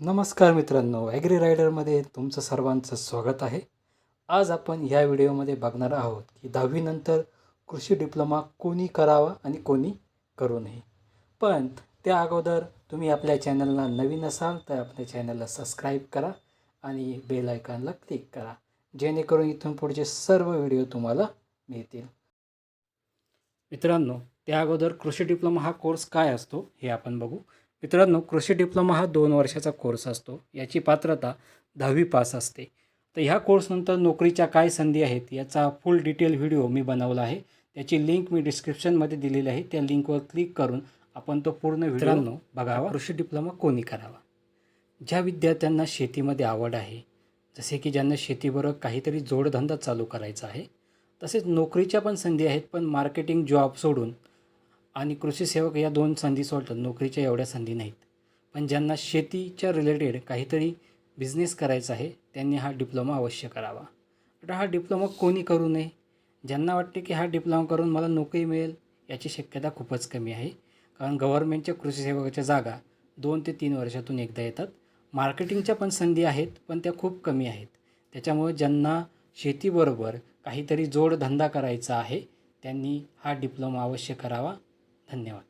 नमस्कार मित्रांनो ॲग्री रायडरमध्ये तुमचं सर्वांचं स्वागत आहे. आज आपण ह्या व्हिडिओमध्ये बघणार आहोत की दहावीनंतर कृषी डिप्लोमा कोणी करावा आणि कोणी करू नये. पण त्या अगोदर तुम्ही आपल्या चॅनलला नवीन असाल तर आपल्या चॅनलला सबस्क्राईब करा आणि बेल आयकॉनला क्लिक करा. जेणेकरून इथून पुढचे सर्व व्हिडिओ तुम्हाला मिळतील. मित्रांनो त्या अगोदर कृषी डिप्लोमा हा कोर्स काय असतो हे आपण बघू. मित्रांनो कृषी डिप्लोमा हा दोन वर्षाचा कोर्स असतो. याची पात्रता दहावी पास असते. तर ह्या कोर्सनंतर नोकरीच्या काय संधी आहेत याचा फुल डिटेल व्हिडिओ मी बनवला आहे. त्याची लिंक मी डिस्क्रिप्शनमध्ये दिलेली आहे. त्या लिंकवर क्लिक करून आपण तो पूर्ण मित्रांनो बघावा. कृषी डिप्लोमा कोणी करावा? ज्या विद्यार्थ्यांना शेतीमध्ये आवड आहे जसे की ज्यांना शेतीबरोबर काहीतरी जोडधंदा चालू करायचा आहे तसेच नोकरीच्या पण संधी आहेत पण मार्केटिंग जॉब सोडून आणि कृषी सेवक या दोन संधी सोडतात. नोकरीच्या एवढ्या संधी नाहीत. पण ज्यांना शेतीच्या रिलेटेड काहीतरी बिझनेस करायचा आहे त्यांनी हा डिप्लोमा अवश्य करावा. आता हा डिप्लोमा कोणी करू नये? ज्यांना वाटते की हा डिप्लोमा करून मला नोकरी मिळेल याची शक्यता खूपच कमी आहे. कारण गव्हर्नमेंटच्या कृषी सेवकाच्या जागा दोन ते तीन वर्षातून एकदा येतात. मार्केटिंगच्या पण संधी आहेत पण त्या खूप कमी आहेत. त्याच्यामुळे ज्यांना शेतीबरोबर काहीतरी जोडधंदा करायचा आहे त्यांनी हा डिप्लोमा अवश्य करावा. धन्यवाद.